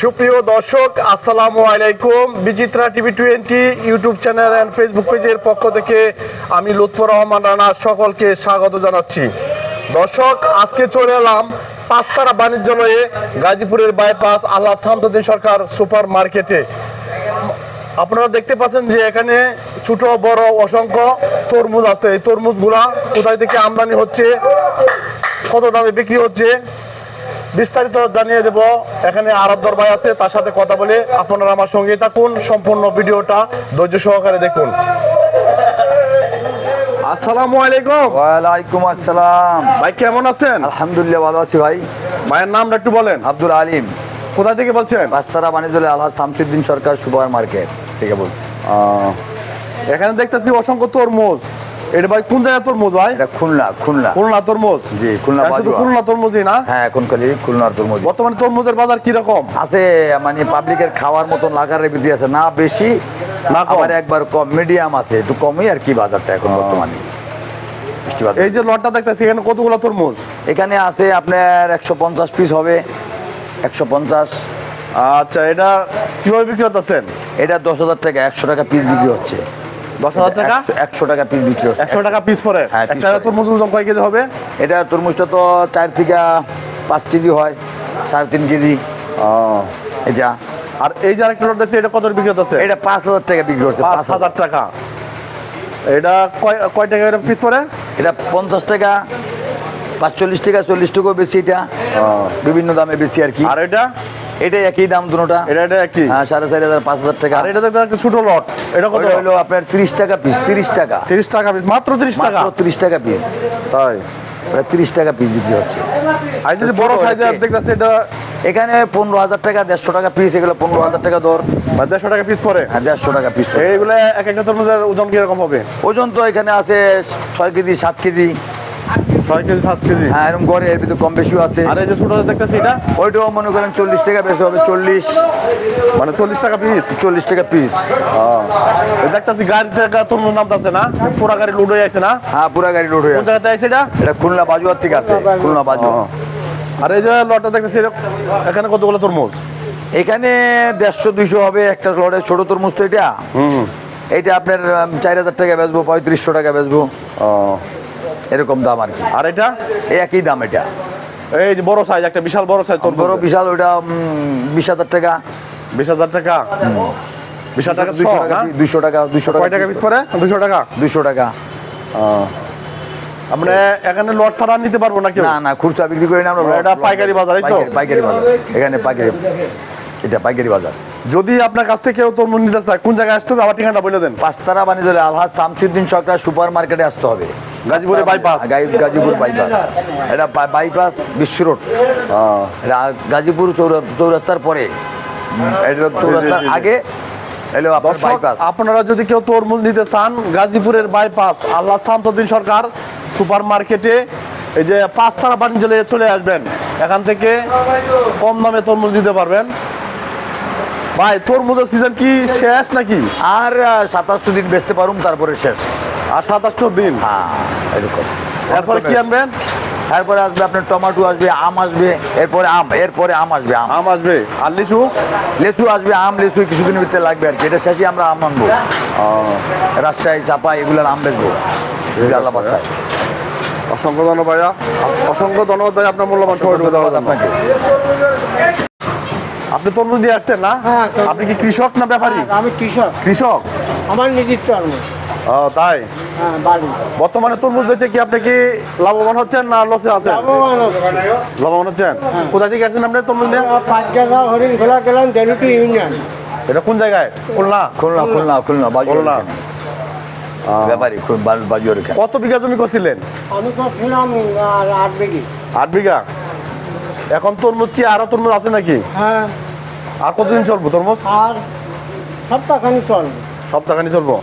সুপ্রিয় দর্শক, আসসালামু আলাইকুম। Bichitra TV twenty YouTube channel and Facebook পেজের পক্ষ থেকে আমি লুৎফর রহমান রানা সকলকে স্বাগত জানাচ্ছি। দর্শক, আজকে চলে এলাম পাঁচতারা বাণিজ্যালয়ে, গাজীপুরের বাইপাস আল্লাহ শামসুদ্দিন সরকার সুপার মার্কেটে। আপনারা দেখতে পাচ্ছেন যে এখানে ছোট, বড়, অসংখ্য তরমুজ আছে। এই তরমুজগুলা কোথায় থেকে আমদানি হচ্ছে, কত দামে বিক্রি হচ্ছে? বিস্তারিত জানিয়ে দেব। এখানে আরাধ্যর ভাই আছে তার সাথে কথা বলে আপনারা আমার সঙ্গে থাকুন। সম্পূর্ণ ভিডিওটা ধৈর্য সহকারে দেখুন। আসসালামু আলাইকুম। ওয়ালাইকুম আসসালাম। ভাই কেমন আছেন? আলহামদুলিল্লাহ ভালো আছি ভাই। ভাইয়ের নামটা একটু বলেন। আব্দুল আলিম। কোথা থেকে বলছেন? আলহাজ শামসুদ্দিন সরকার সুপার মার্কেট থেকে বলছি। আহ, এখানে দেখতেছি অসংখ্য তরমুজ। এটা ভাই কোন তরমুজ ভাই? এটা খুলনা খুলনা। খুলনা তরমুজ জি, খুলনা শুধু। খুলনা তরমুজই না? হ্যাঁ এখন খালি খুলনার তরমুজ বর্তমানে তরমুজের বাজার কি রকম আছে মানে পাবলিকের খাওয়ার মতন লাগার ভিতরে আছে না বেশি না। আবার একবার কম মিডিয়াম আছে। একটু কমই আর কি বাজারটা এখন বর্তমানে। এই যে লটটা দেখতেছি এখানে কতগুলো তরমুজ এখানে আছে আপনার একশো পঞ্চাশ পিস হবে। একশো পঞ্চাশ। আচ্ছা এটা কীভাবে বিক্রি করতেছেন এটা দশ হাজার টাকা একশো টাকা পিস বিক্রি হচ্ছে। দশ হাজার টাকা? একশো- টাকা পিস বিক্রি হচ্ছে। একশো টাকা পিস পরে? হ্যাঁ, একটা তরমুজ ওজন কয় কেজি হবে? এটা তরমুজটা তো চার থেকে পাঁচ কেজি হয় সাড়ে তিন কেজি। এটা আর এই যে আরেকটা লট দেখছি এটা কত বিক্রি হতেছে? এটা পাঁচ হাজার টাকা বিক্রি পাঁচ হাজার টাকা। এটা কয় কয় টাকা পিস পরে? এটা পঞ্চাশ টাকা পাঁচচল্লিশ টাকা চল্লিশ টাকাও বেশি এটা। বিভিন্ন দামে বেশি আর কি। আর এটা? এটা একই দাম দুটোটা। এটা এটা কি হ্যাঁ সাড়ে চারি হাজার পাঁচ হাজার টাকা। আর এটা দেখতে একটা ছোট লট এটা কত? হলো আপনার তিরিশ টাকা পিস তিরিশ টাকা। তিরিশ টাকা পিস মাত্র তিরিশ টাকা? তিরিশ টাকা পিস তাই? প্রায় তিরিশ টাকা পিস বিক্রি হচ্ছে। আর এই যে বড় সাইজের। দেখতেছি এটা এখানে পনেরো হাজার টাকা দেড়শো টাকা পিস এগুলো পনেরো হাজার টাকা দর। মানে দেড়শো টাকা পিস পরে? হ্যাঁ দেড়শো টাকা পিস এইগুলো এক একটা তরমুজের ওজন কীরকম হবে? ওজন তো এখানে আছে ছয় কেজি সাত কেজি। ছয় কেজি সাত কেজি? হ্যাঁ এরকম এর ভিতরে কম বেশিও আছে। আর এই যে ছোট দেখতেছি এটা? ওইটাও মনে করেন চল্লিশ টাকা বেশি হবে চল্লিশ। মানে চল্লিশ টাকা পিস চল্লিশ টাকা পিস দেখতেছি গাড়ি থেকে তরমুজ নামতেছে না? পুরা গাড়ি লুড হয়ে আছে না? হ্যাঁ পুরা গাড়ি লোড হয়ে আছে এটা? এটা খুলনা বাজুয়ার থেকে আছে খুলনা বাজুয়া। ও। আর এই যে লটটা দেখতেছি এখানে কতগুলো তরমুজ? এখানে দেড়শো দুইশো হবে একটা লড়ে ছোট তরমুজ তো এটা। হুম। এইটা আপনার চার হাজার টাকা বেচবো পঁয়ত্রিশশো টাকা বেচবো। ও। এরকম দাম আর কি। আর এটা এই একই দাম এটা। এই যে বড় সাইজ একটা বিশাল বড় সাইজ বড় বিশাল ওইটা বিশ হাজার টাকা। বিশ হাজার টাকা? বিশ হাজার টাকা দুইশো শ, টাকা টাকা টাকা কয় টাকা পিস পরে দুশো টাকা? দুইশো টাকা। আমরা এখানে লট ছাড়া নিতে পারব না না না খুচরা বিক্রি করি না আমরা এটা পাইকারি বাজার, তো? পাইকারি- বাজার। এখানে পাইকারি এটা পাইকারি বাজার। যদি আপনার কাছ থেকে কেউ তরমুজ নিতে চায় কোন জায়গায় আসতে হবে? আবার ঠিকানা বলে দেন। পাঁচতারা বাণিজ্য আলহাজ শামসুদ্দিন সরকার সুপার মার্কেটে আসতে হবে। গাজীপুরে বাইপাস গাজীপুর বাইপাস এটা বাইপাস বিশ্ব রোড এটা গাজীপুর চৌরা- চৌরাস্তার পরে। এটা চৌরাস্তার। আগে আপনারা যদি কেউ তরমুজ নিতে চান গাজীপুরের বাইপাস আল্লাহ শামসুদ্দিন সরকার সুপার মার্কেটে এই যে পাঁচতারা বাণিজ্যালয়ে চলে আসবেন। এখান থেকে কম দামে তরমুজ নিতে পারবেন। ভাই তোর তরমুজের সিজন কি শেষ নাকি? আর সাতাশটো দিন বেচতে পারুম তারপরে শেষ। আর সাতাশটো দিন? হ্যাঁ এরকম। এরপরে কি আনবেন? তারপরে আসবে আপনার টমেটো আসবে আম আসবে এরপরে আম এরপরে আম আসবে আম। আম আসবে। আর লিচু? লিচু আসবে আম লেচু কিছুদিনের ভিতরে লাগবে আর কি। এটা শেষে আমরা আম আনব। রাজশাহী চাপা এগুলোর আম বেচবো। আল্লাহ বাচ্চা অসংখ্য ধন্যবাদ ভাইয়া। অসংখ্য ধন্যবাদ ভাই আপনার মূল্যবান সময় জন্য। আপনাকে। আপনি তরমুজ দিয়ে আসছেন না? হ্যাঁ, আপনি কি কৃষক না ব্যাপারী? আমি কৃষক। কৃষক? আমার নিজের তরমুজ। ও তাই? হ্যাঁ বর্তমানে তরমুজ বেচে কি আপনি কি লাভবান হচ্ছেন না লসে আছেন? লাভবান হচ্ছেন? কোথা থেকে আসছেন আপনি তরমুজ নিয়ে? গেলাম ইউনিয়ন। এটা কোন জায়গায়? খুলনা? খুলনা খুলনা খুলনা খুলনা। ব্যাপারী কত বিঘা জমি করছিলেন? আমি আট বিঘি। আট বিঘা? এখন তরমুজ কি আরও তরমুজ আছে নাকি? হ্যাঁ। আর কতদিন চলবো তরমুজ আর সপ্তাহখানি চলবে। সপ্তাহখানি চলবো?